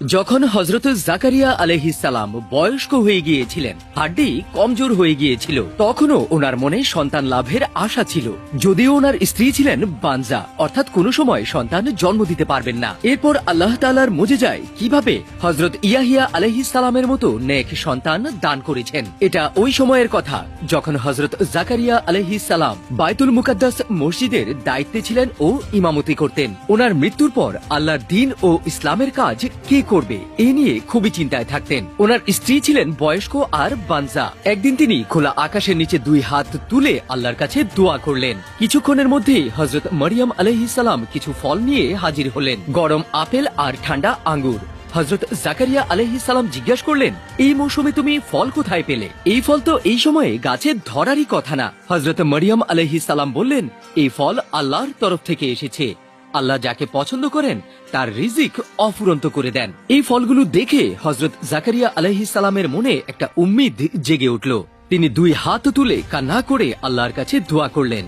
যখন হজরত জাকারিয়া আলহিসাল্লাম বয়স্ক হয়ে গিয়েছিলেন, হাড্ডি কমজোর হয়ে গিয়েছিল, তখনও ওনার মনে সন্তান লাভের আশা ছিল। যদিও ওনার স্ত্রী ছিলেন বানজা, অর্থাৎ কোনো সময় সন্তান জন্ম দিতে পারবেন না। এরপর আল্লাহ তালার মজে যায় কীভাবে হজরত ইয়াহিয়া আলহিসালামের মতো নেক সন্তান দান করেছেন, এটা ওই সময়ের কথা। যখন হজরত জাকারিয়া আলহিসাল্লাম বাইতুল মুকাদ্দাস মসজিদের দায়িত্বে ছিলেন ও ইমামতি করতেন, ওনার মৃত্যুর পর আল্লাহর দিন ও ইসলামের কাজ কে করবে, এ নিয়ে খুবই চিন্তায় থাকতেন। ওনার স্ত্রী ছিলেন বয়স্ক আর বানজা। একদিন তিনি খোলা আকাশের নিচে দুই হাত তুলে আল্লাহর কাছে দোয়া করলেন। কিছুক্ষণের মধ্যেই হজরত মরিয়াম আলহিসাল্লাম কিছু ফল নিয়ে হাজির হলেন। গরম আপেল আর ঠান্ডা আঙ্গুর। হজরত জাকারিয়া আলহিসাল্লাম জিজ্ঞাসা করলেন, এই মৌসুমে তুমি ফল কোথায় পেলে? এই ফল তো এই সময়ে গাছে ধরারই কথা না। হজরত মরিয়াম আলহিসাল্লাম বললেন, এই ফল আল্লাহর তরফ থেকে এসেছে। আল্লাহ যাকে পছন্দ করেন, তার রিজিক অফুরন্ত করে দেন। এই ফলগুলো দেখে হজরত জাকারিয়া আলহিসাল্লামের মনে একটা উম্মিদ জেগে উঠল। তিনি দুই হাত তুলে কান্না করে আল্লাহর কাছে দোয়া করলেন,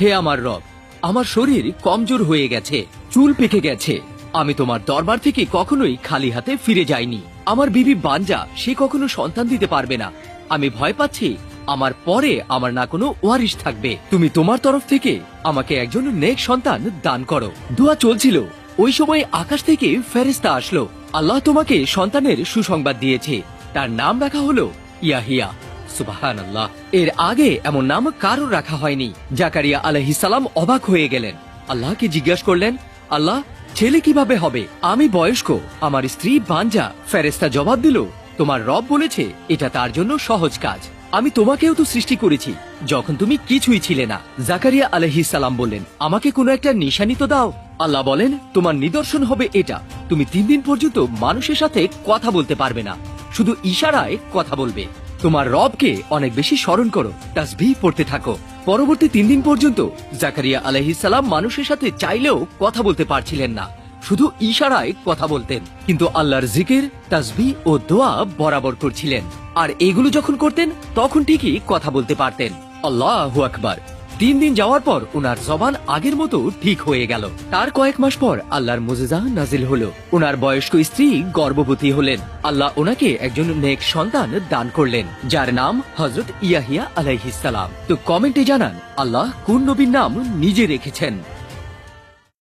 হে আমার রব, আমার শরীর কমজোর হয়ে গেছে, চুল পেকে গেছে। আমি তোমার দরবার থেকে কখনোই খালি হাতে ফিরে যাইনি। আমার বিবি বাঞ্জা, সে কখনো সন্তান দিতে পারবে না। আমি ভয় পাচ্ছি আমার পরে আমার না কোনো ওয়ারিশ থাকবে। তুমি তোমার তরফ থেকে আমাকে একজন নেক সন্তান দান করো। দোয়া চলছিল। ওই সময় আকাশ থেকে ফেরেস্তা আসলো। আল্লাহ তোমাকে সন্তানের সুসংবাদ দিয়েছে। তার নাম রাখা হলো ইয়াহিয়া। সুবাহান আল্লাহ এর আগে এমন নাম কারোর রাখা হয়নি। জাকারিয়া আলহিসাল্লাম অবাক হয়ে গেলেন। আল্লাহকে জিজ্ঞাস করলেন, আল্লাহ, ছেলে কীভাবে হবে? আমি বয়স্ক। আমার স্ত্রী বাঞ্জা। ফেরেস্তা জবাব দিল, তোমার রব বলেছে, এটা তার জন্য সহজ কাজ। আমি তোমাকেও তো সৃষ্টি করেছি, যখন তুমি কিছুই ছিলে না। জাকারিয়া আলহিসাল্লাম বললেন, আমাকে কোনো একটা নিশানি তো দাও। আল্লাহ বলেন, তোমার নিদর্শন হবে এটা। তুমি তিন দিন পর্যন্ত মানুষের সাথে কথা বলতে পারবে না। শুধু ইশারায় কথা বলবে। তোমার রবকে অনেক বেশি স্মরণ করো, তাসবিহ পড়তে থাকো। পরবর্তী তিন দিন পর্যন্ত জাকারিয়া আলহিসাল্লাম মানুষের সাথে চাইলেও কথা বলতে পারছিলেন না। শুধু ইশারায় কথা বলতেন, কিন্তু আল্লাহর জিকির তাসবি ও দোয়া বরাবর করছিলেন। আর এগুলো যখন করতেন, তখন ঠিকই কথা বলতে পারতেন। আল্লাহ আকবার। তিন দিন যাওয়ার পর ওনার জবান আগের মতো ঠিক হয়ে গেল। তার কয়েক মাস পর আল্লাহর মুজিজা নাজিল হলো। ওনার বয়স্ক স্ত্রী গর্ভবতী হলেন। আল্লাহ ওনাকে একজন নেক সন্তান দান করলেন, যার নাম হজরত ইয়াহিয়া আলাইহিসালাম তো কমেন্টে জানান, আল্লাহ কোন নবীর নাম নিজে রেখেছেন?